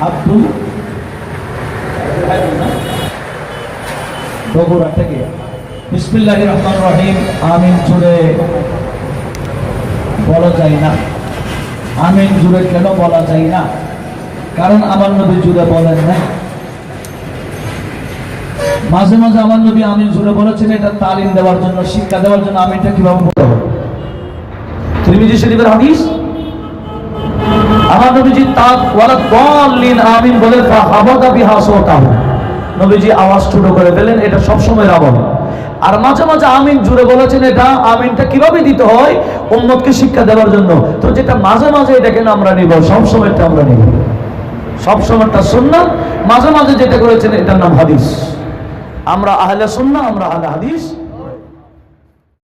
আব্দুল বগুড়া থেকে। বিসমিল্লাহ রহমান রহিম। আমিন জুড়ে বলা যায় না। আমিন জুড়ে কেন বলা যায় না? কারণ আমার নবী জুড়ে বলেন না। মাঝে মাঝে আমার নবী আমিন জুড়ে বলেছেন, এটা তালিম দেওয়ার জন্য, শিক্ষা দেওয়ার জন্য আমিনটা কীভাবে বলতে হবে ত্রিবিজি শরীফের হাদিস নবীজি তাক ওয়ালা আমিন বলে ফাহাবাদা বিহা সাওতাহু। নবীজি আওয়াজ ছোট করে দিলেন, এটা আমল। আর মাঝে মাঝে আমিন জুড়ে বলেছেন, এটা আমিনটা কীভাবে দিতে হয়? উম্মতকে শিক্ষা দেওয়ার জন্য। তো যেটা মাঝে মাঝে এটাকে আমরা নিব? সব সময়টা আমরা নিব। সব সময়টা সুন্নাত মাঝে মাঝে যেটা করেছেন, এটার নাম হাদিস। আমরা আহলে সুন্নাহ, আমরা আহলে হাদিস।